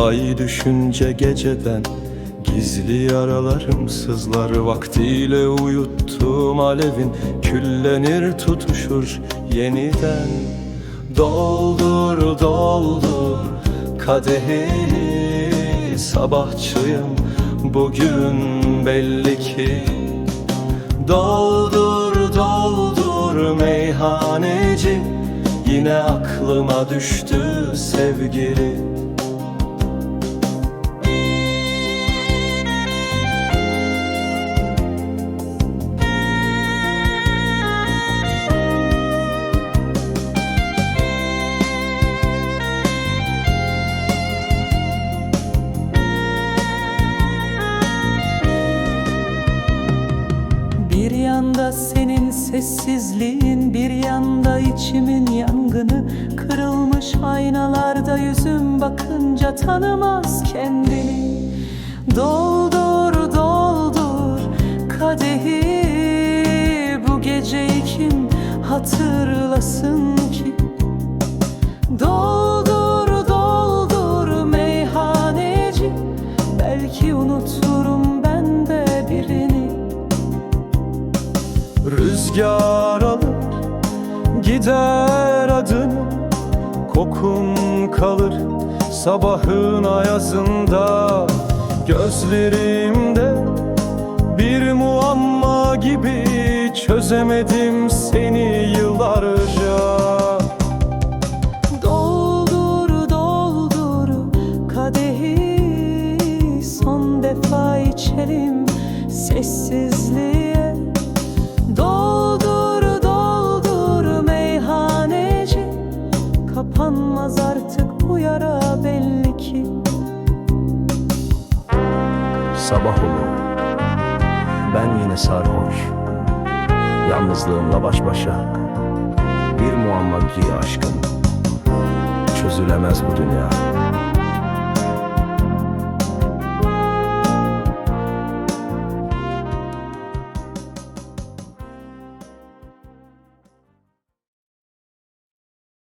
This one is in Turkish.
Ay düşünce geceden Gizli yaralarım sızlar. Vaktiyle uyuttuğum alevin Küllenir tutuşur yeniden. Doldur doldur kadehi Sabahçıyım bugün belli ki. Doldur doldur meyhaneci Yine aklıma düştü sevgili sessizliğin Bir yanda içimin yangını Kırılmış aynalarda yüzüm bakınca tanımaz kendini Doldur doldur kadehi Bu geceyi kim hatırlasın ki Rüzgar alır gider adını Kokun kalır sabahın ayazında Gözlerimde bir muamma gibi Çözemedim seni yıllarca. Doldur doldur kadehi son defa içelim sessizliğe Sabah olur. Ben yine sarhoş Yalnızlığımla baş başa. Bir muamma ki aşkım Çözülemez bu dünya